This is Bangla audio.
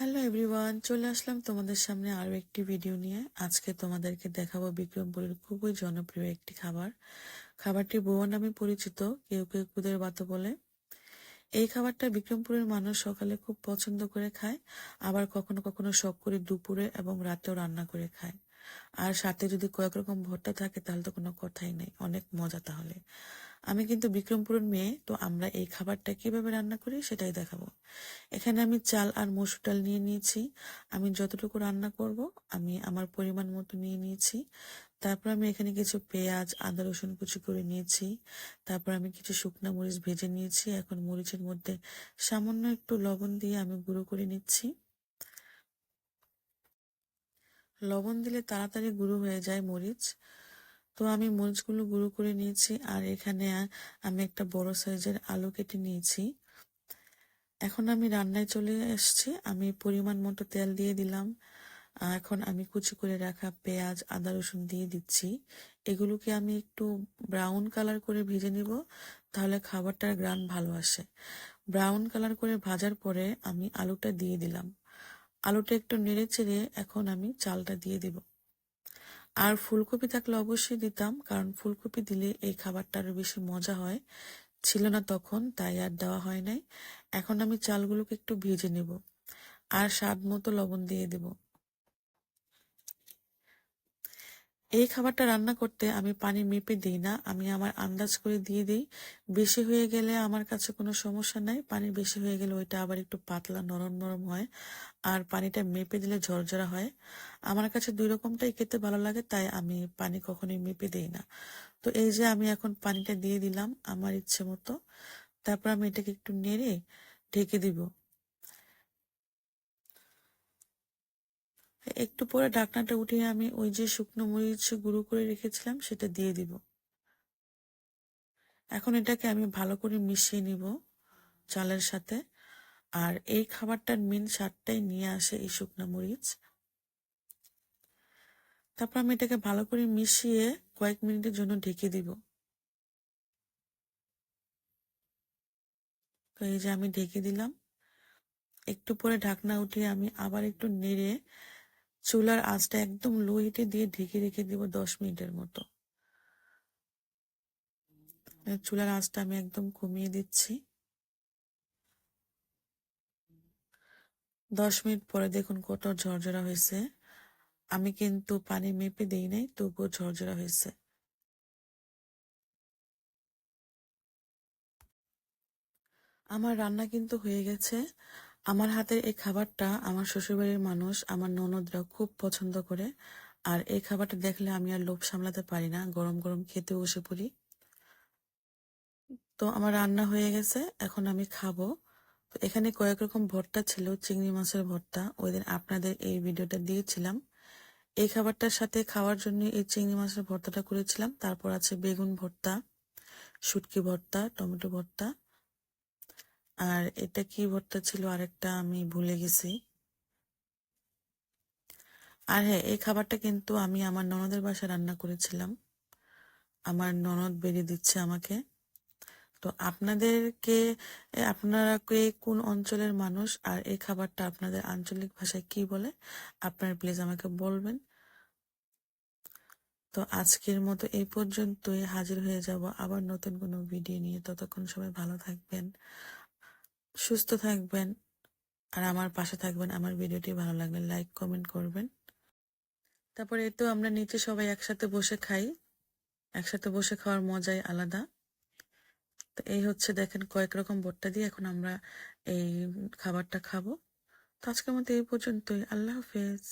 হ্যালো এভরিওয়ান চলে আসলাম তোমাদের সামনে আরও একটি ভিডিও নিয়ে। আজকে তোমাদেরকে দেখাবো বিক্রমপুরের খুবই জনপ্রিয় একটি খাবার। খাবারটি বোয়া নামে পরিচিত, কেউ কেউ কুদের বাতো বলে। এই খাবারটা বিক্রমপুরের মানুষ সকালে খুব পছন্দ করে খায়, আবার কখনো কখনো শখ করে দুপুরে এবং রাতেও রান্না করে খায়। আর সাথে যদি কয়েক রকম ভর্তা থাকে, তাহলে তো কোনো কথাই নেই। অনেক মজা তাহলে। আমি কিন্তু বিক্রমপুরের মেয়ে, তো আমরা এই খাবারটা কীভাবে রান্না করি সেটাই দেখাবো। এখানে আমি চাল আর মসুর ডাল নিয়ে নিয়েছি। আমি যতটুকু রান্না করব, আমি আমার পরিমাণ মতো নিয়ে নিয়েছি। তারপর আমি এখানে কিছু পেঁয়াজ, আদা, রসুন কুচি করে নিয়েছি। তারপর আমি কিছু শুকনা মরিচ ভেজে নিয়েছি। এখন মরিচের মধ্যে সামান্য একটু লবণ দিয়ে আমি গুঁড়ো করে নিচ্ছি। লবণ দিলে তাড়াতাড়ি গুঁড়ো হয়ে যায় মরিচ। তো আমি মরিচগুলো গুঁড়ো করে নিয়েছি আর এখানে আমি একটা বড় সাইজের আলু কেটে নিয়েছি। এখন আমি রান্নায় চলে এসেছি। আমি পরিমাণ মতো তেল দিয়ে দিলাম। এখন আমি কুচি করে রাখা পেঁয়াজ, আদা, রসুন দিয়ে দিচ্ছি। এগুলোকে আমি একটু ব্রাউন কালার করে ভেজে নিব, তাহলে খাবারটার গ্রান ভালো আসে। ব্রাউন কালার করে ভাজার পরে আমি আলুটা দিয়ে দিলাম। আলুটা একটু নেড়ে চেড়ে এখন আমি চালটা দিয়ে দিব। আর ফুলকপি থাকলে অবশ্যই দিতাম, কারণ ফুলকপি দিলে এই খাবারটা আরও বেশি মজা হয়। ছিল না তখন, তাই আর দেওয়া হয় নাই। এখন আমি চালগুলোকে একটু ভেজে নেব। আর স্বাদ মতো লবণ দিয়ে দেব। এই খাবারটা রান্না করতে আমি পানি মেপে দিই না, আমি আমার আন্দাজ করে দিয়ে দিই। বেশি হয়ে গেলে আমার কাছে কোনো সমস্যা নাই, পানি বেশি হয়ে গেলে ওইটা আবার একটু পাতলা নরম নরম হয়, আর পানিটা মেপে দিলে ঝরঝরা হয়। আমার কাছে দুই রকমটাই খেতে ভালো লাগে, তাই আমি পানি কখনোই মেপে দিই না। তো এই যে আমি এখন পানিটা দিয়ে দিলাম আমার ইচ্ছে মতো, তারপর আমি এটাকে একটু নেড়ে ঢেকে দিব। একটু পরে ঢাকনাটা উঠিয়ে আমি ওই যে শুকনো মরিচ গুঁড়ো করে রেখেছিলাম, সেটা দিয়ে দিব। এখন এটাকে আমি ভালো করে মিশিয়ে নিব চালের সাথে। আর এই খাবারটার মেন স্বাদটাই নিয়ে আসে এই শুকনো মরিচ। তারপর আমি এটাকে ভালো করে মিশিয়ে কয়েক মিনিটের জন্য ঢেকে দিব। তো এই যে আমি ঢেকে দিলাম। একটু পরে ঢাকনা উঠিয়ে আমি আবার একটু নেড়ে চুলার আঁচটা একদম লো হিটে দিয়ে ঢেকে রেখে দিব দশ মিনিটের মতো। চুলার আঁচটা আমি একদম কমিয়ে দিচ্ছি। দশ মিনিট পরে দেখুন কত ঝরঝরা হয়েছে। আমি কিন্তু পানি মেপে দেই নাই, তবুও ঝরঝরা হয়েছে। আমার রান্না কিন্তু হয়ে গেছে। আমার হাতের এই খাবারটা আমার শ্বশুরবাড়ির মানুষ, আমার ননদরা খুব পছন্দ করে। আর এই খাবারটা দেখলে আমি আর লোভ সামলাতে পারি না, গরম গরম খেতে বসে পড়ি। তো আমার রান্না হয়ে গেছে, এখন আমি খাব। তো এখানে কয়েক রকম ভর্তা ছিল, চিংড়ি মাছের ভর্তা। ওই দিন আপনাদের এই ভিডিওটা দিয়েছিলাম। এই খাবারটার সাথে খাওয়ার জন্য এই চিংড়ি মাছের ভর্তাটা করেছিলাম। তারপর আছে বেগুন ভর্তা, শুটকি ভর্তা, টমেটো ভর্তা। আর এটা কি ভর্তা ছিল আরেকটা আমি ভুলে গেছি। আর হ্যাঁ এই খাবারটা কিন্তু আমি আমার ননদের বাসায় রান্না করেছিলাম। আমার ননদ বেরিয়ে দিচ্ছে আমাকে। তো আপনাদেরকে আপনারা কে কোন অঞ্চলের মানুষ আর এই খাবারটা আপনাদের আঞ্চলিক ভাষায় কি বলে, আপনার প্লিজ আমাকে বলবেন। তো আজকের মতো এই পর্যন্তই। হাজির হয়ে যাব আবার নতুন কোনো ভিডিও নিয়ে। ততক্ষণ সবাই ভালো থাকবেন। সুস্থ থাকবেন আর আমার পাশে থাকবেন, আমার ভিডিওটি ভালো লাগলে লাইক কমেন্ট করবেন। তারপরে তো আমরা নিচে সবাই একসাথে বসে খাই। একসাথে বসে খাওয়ার মজাই আলাদা। তো এই হচ্ছে দেখেন কয়েক রকম ভর্তা দিয়ে এখন আমরা এই খাবারটা খাব। তো আজকের মতো এই পর্যন্তই। আল্লাহ হাফেজ।